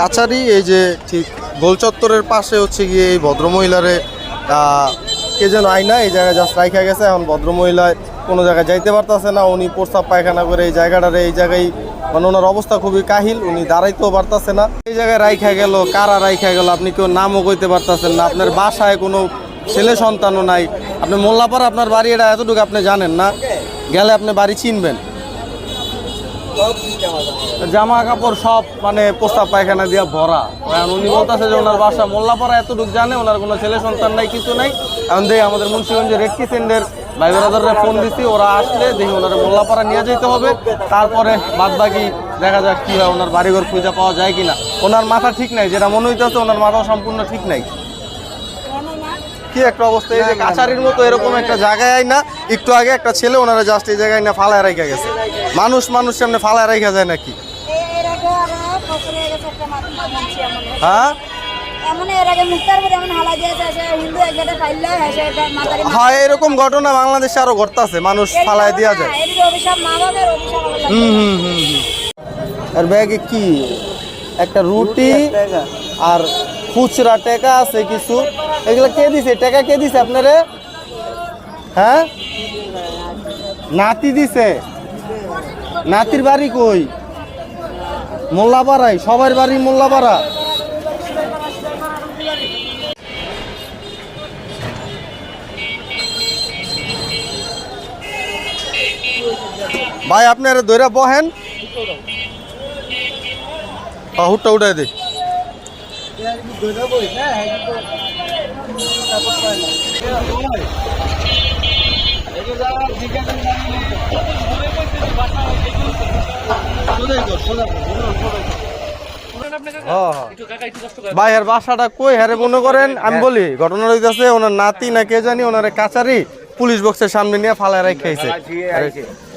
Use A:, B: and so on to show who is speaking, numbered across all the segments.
A: কাছারি, এই যে ঠিক গোল চত্বরের পাশে হচ্ছে গিয়ে এই ভদ্রমহিলারে কে যেন আইনা এই জায়গায় জাস্ট রাইখা গেছে। এখন ভদ্রমহিলায় কোনো জায়গায় যাইতে পারতেছে না। উনি প্রস্তাব পায়খানা করে এই জায়গাটারে এই জায়গায় মানে ওনার অবস্থা খুবই কাহিল, উনি দাঁড়াইতেও পারতেছে না। এই জায়গায় রাইখা গেল, কারা রাইখা গেল, আপনি কেউ নামও কইতে পারতেছেন না। আপনার বাসায় কোনো ছেলে সন্তানও নাই। আপনি মোল্লাপাড়া আপনার বাড়ি, এটা এতটুকু আপনি জানেন না। গেলে আপনি বাড়ি চিনবেন। জামা কাপড় সব মানে প্রস্তাব পায়খানা দিয়ে ভরা। এখন উনি বলতেছে যে ওনার বাসা মোল্লাপাড়া, এতটুকু জানে, ওনার কোনো ছেলে সন্তান নাই, কিছু নাই। এখন দেখি আমাদের মুন্সিগঞ্জের রেড সেন্ডের ভাই ব্রাদাররা ফোন দিছি, ওরা আসলে দেখি ওনার মোল্লাপাড়া নিয়ে যেতে হবে। তারপরে বাদ বাকি দেখা যাক কি হয়, ওনার বাড়িঘর খুঁজে পাওয়া যায় কিনা। ওনার মাথা ঠিক নাই, যেটা মনে হইতেছে ওনার মাথা সম্পূর্ণ ঠিক নাই। কি একটা অবস্থা, এই যে কাছারির মতো এরকম একটা জায়গায় না একটু আগে একটা ছেলে ওনারা জাস্ট এই জায়গায় না ফালায় রেখে গেছে। মানুষ মানুষ সামনে ফালায় রেখে যায় নাকি?
B: হয়ে?
A: হ্যাঁ এরকম ঘটনা বাংলাদেশে আরও ঘটতেছে মানুষ ফালায় দেওয়া যায়। হুম হুম হুম। আর ব্যাগে কি? একটা রুটি আর খুচরা টাকা আছে কিছু। এগুলো কে দিছে? টাকা কে দিছে আপনারে? হ্যাঁ? নাতি দিছে? নাতির বাড়ি কই? মোল্লাপাড়াই সবার বাড়ি মোল্লাপাড়া। ভাই আপনারা দৈরা বহেন। হুটটা উঠাই দে। এর বাসাটা কই? হ্যারে মনে করেন আমি বলি ঘটনা হইতাছে ওনার নাতি না কে জানি ওনার কাচারি পুলিশ বক্সের সামনে নিয়ে ফালায় রেখেছে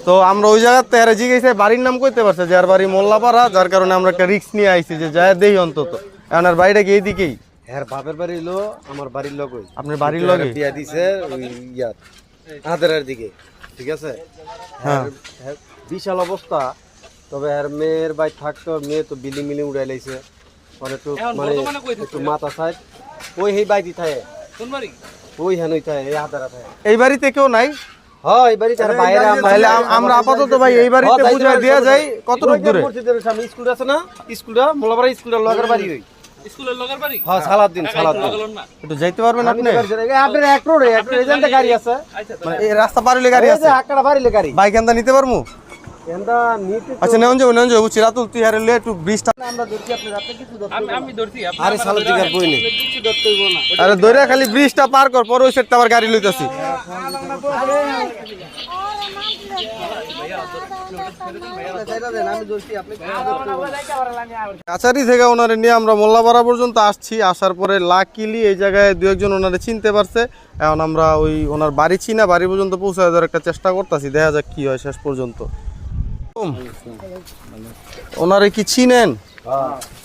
A: তো আমরা ওই জায়গাতে হ্যারে জিজ্ঞেসে বাড়ির নাম কইতে পারছে? যার বাড়ি মোল্লাপাড়া যার কারণে আমরা একটা রিক্স নিয়ে আইছি যে যায় দেই অন্তত। ওনার বাড়িটা কি এইদিকেই?
C: হ্যার বাপের বাড়ি হলো আমার বাড়ির লোক ওই
A: আপনার বাড়ির লগে
C: বিয়া দিছে ওই ইয়াত আদারের দিকে ঠিক আছে?
A: হ্যাঁ।
C: বিশাল অবস্থা। তবে আর মেয়ের বাই থাকতো মেয়ে তো বিলি মিলি উড়াই লাইছে। পরে তো মানে একটু মাথা সাইড ওই সেই বাইতি থাকে। ওই হেন থাকে এই আদারা থাকে।
A: এই বাড়িতে কেউ নাই?
C: হ্যাঁ এই বাড়ি তার বাইরে
A: তাহলে আমরা আপাতত ভাই এই বাড়িতে বুঝাই দেওয়া যায় কত দূর দূরে?
C: মসজিদের সামনে স্কুল আছে না? স্কুলটা মোলাপাড়া স্কুলের লগের বাড়ি ওই।
D: স্কুলের লগের বাড়ি?
C: হ্যাঁ সালাদ্দিন সালাদ্দিন
D: না।
A: একটু যাইতে পারবেন আপনি?
C: আপনার এক রোডে এক এজেন্টে গাড়ি আছে।
D: আচ্ছা
A: মানে এই রাস্তা পার হইলে গাড়ি আছে?
C: আকাড়া বাড়িলে গাড়ি।
A: বাইক এন্দা নিতে
C: তো
A: আচ্ছা যাব যাব। হারে লে একটু ব্রিজটা
C: আরে আর বই নেই।
A: আরে খালি পার কর পরে ওই সেটটা আবার গাড়ি লইতাছি। কাছারি থেকে ওনারে নিয়ে আমরা মোল্লাপাড়া পর্যন্ত আসছি। আসার পরে লাকিলি এই জায়গায় দু একজন ওনারে চিনতে পারছে। এখন আমরা ওই ওনার বাড়ি চিনা বাড়ি পর্যন্ত পৌঁছায় দেওয়ার একটা চেষ্টা করতেছি। দেখা যাক কি হয় শেষ পর্যন্ত। ওনারে কি চিনেন?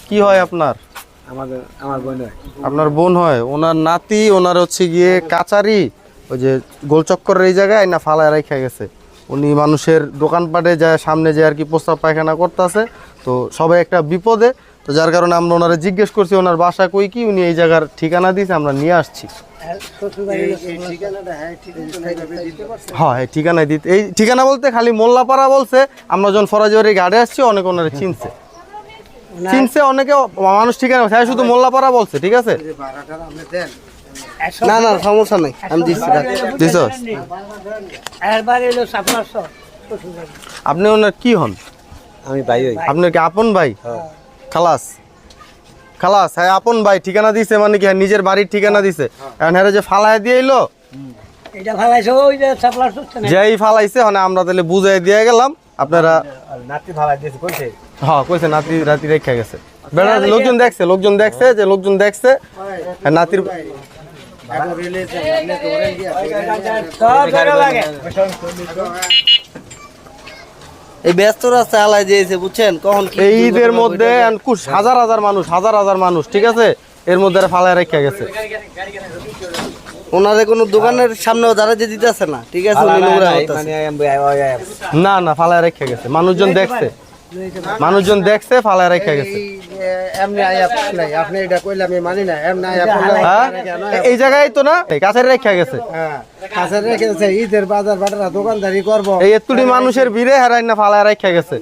A: কি হয় আপনার?
C: আমাদের আমার বোন
A: আপনার বোন হয়। ওনার নাতি ওনার হচ্ছে গিয়ে কাচারি ওই যে গোলচক্করের এই জায়গায় না ফালায় রেখে গেছে। উনি মানুষের দোকানপাটে যায় সামনে যে আর কি প্রস্তাব পায়খানা করতেছে তো সবাই একটা বিপদে তো যার কারণে আমরা ওনারা জিজ্ঞেস করছি ওনার বাসা কই কি? উনি এই জায়গার ঠিকানা দিয়েছে আমরা নিয়ে আসছি। হ্যাঁ এই ঠিকানায় দিতে এই ঠিকানা বলতে খালি মোল্লাপাড়া বলছে আমরা যখন ফরাজবাড়ি গাড়ি আসছি অনেক ওনারা চিনছে। চিনছে অনেকে মানুষ ঠিকানা হ্যাঁ শুধু মোল্লাপাড়া বলছে ঠিক আছে?
C: না না সমস্যা নাই আমি দিচ্ছি
A: দিছ আপনি ওনার কি হন?
C: আমি ভাই
A: আপনার কি আপন ভাই? খালাস খালাস হ্যাঁ আপন ভাই ঠিকানা দিছে মানে কি হ্যাঁ, নিজের বাড়ির ঠিকানা দিছে এখন হ্যাঁ যে ফালায় দিয়ে এলো
E: এটা ভালাইছে ওই যে সাপ্লাস
A: যেই ফালাইছে মানে আমরা তাহলে বুঝাই দিয়ে গেলাম আপনারা
C: নাতি কইছে
A: হ্যাঁ কইছে নাতি রাতি রেখে গেছে বেড়া লোকজন দেখছে লোকজন দেখছে যে লোকজন দেখছে হ্যাঁ, নাতির
E: সব লাগে
C: এই ব্যস্ত রাস্তা আলাই দিয়েছে বুঝছেন? কখন
A: এই ঈদের মধ্যে কুশ- হাজার হাজার মানুষ হাজার হাজার মানুষ ঠিক আছে? এর মধ্যে এরা ফালায় রেখে গেছে।
C: ওনারে কোনো দোকানের সামনেও দাঁড়াতে দিতেছে না ঠিক আছে করতেছে।
A: না না ফালায় রেখে গেছে। মানুষজন দেখছে। মানুষজন দেখছে ফালায় রেখে গেছে।
C: এমনি আয়া নাই। আপনি এটা কইলে আমি না। এমনি আয়া পড়লে
A: এই জায়গায় তো না? কাছের রেখে গেছে।
C: হ্যাঁ কাছে রেখেছে ঈদের বাজার বাটারা দোকানদারি করব।
A: এই এতুটি মানুষের ভিড়ে হারাই না ফালায় রেখে গেছে।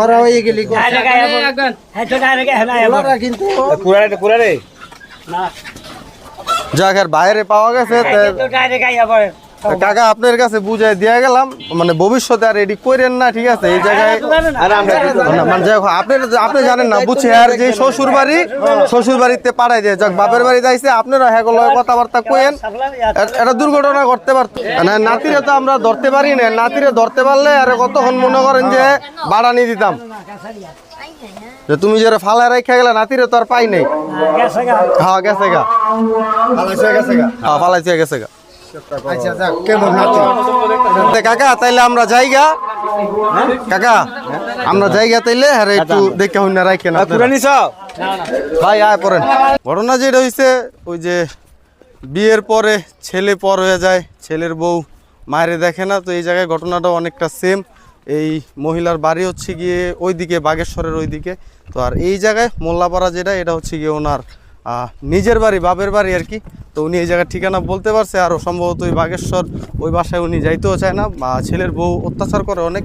C: ওরা ওই গেলি
E: হ্যাঁ তো ডাইরেক্ট হ্যাঁ আইয়া
C: ওরা কিন্তু
A: যাক আর বাইরে পাওয়া গেছে কাকা আপনার কাছে বুঝাই দিয়ে গেলাম মানে ভবিষ্যতে আর এডি করেন না ঠিক আছে? এই জায়গায় মানে যাই হোক, আপনি আপনি জানেন না বুঝছে আর যে শ্বশুর বাড়ি শ্বশুর বাড়িতে পাঠাই দিয়ে। যাক বাপের বাড়ি যাইছে আপনারা হ্যাঁ কথাবার্তা কইেন। এটা দুর্ঘটনা ঘটতে পারত না নাতিরে তো আমরা ধরতে পারি না নাতিরে ধরতে পারলে আর কতক্ষণ মনে করেন যে বাড়ানি দিতাম। যে তুমি যে ফালা রেখে গেলে নাতিরে তো আর পাই নাই।
E: গেছে গা।
A: হ্যাঁ গেছে গা।
C: ফালাইছে গেছে গা।
A: হ্যাঁ ফালাইছে গেছে গা।
C: যাক কেমন নাতি
A: কাকা তাইলে আমরা যাইগা। কাকা? আমরা তাইলে আরে একটু দেখে হইনা রাখেন আপনারা। ভাই আয় পড়েন। ঘটনা যেটা হইছে ওই যে বিয়ের পরে ছেলে পর হয়ে যায় ছেলের বউ মায়েরে দেখে না তো এই জায়গায় ঘটনাটা অনেকটা সেম এই মহিলার বাড়ি হচ্ছে গিয়ে ওইদিকে বাগেশ্বরের ওইদিকে। তো আর এই জায়গায় মোল্লাপাড়া যেটা এটা হচ্ছে গিয়ে ওনার নিজের বাড়ি, বাপের বাড়ি আর কি। তো উনি এই জায়গার ঠিকানা বলতে পারছে, আর সম্ভবত ওই বাগেশ্বর, ওই বাসায় উনি যাইতেও চায় না। বা ছেলের বউ অত্যাচার করে অনেক।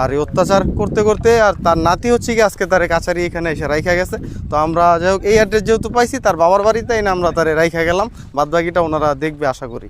A: আর এই অত্যাচার করতে করতে আর তার নাতি হচ্ছে কি আজকে তারে কাছারি এখানে এসে রাইখা গেছে। তো আমরা যাই হোক, এই অ্যাড্রেস যেহেতু পাইছি, তার বাবার বাড়িতেই না আমরা তারে রাইখা গেলাম। বাদবাকিটা ওনারা দেখবে, আশা করি।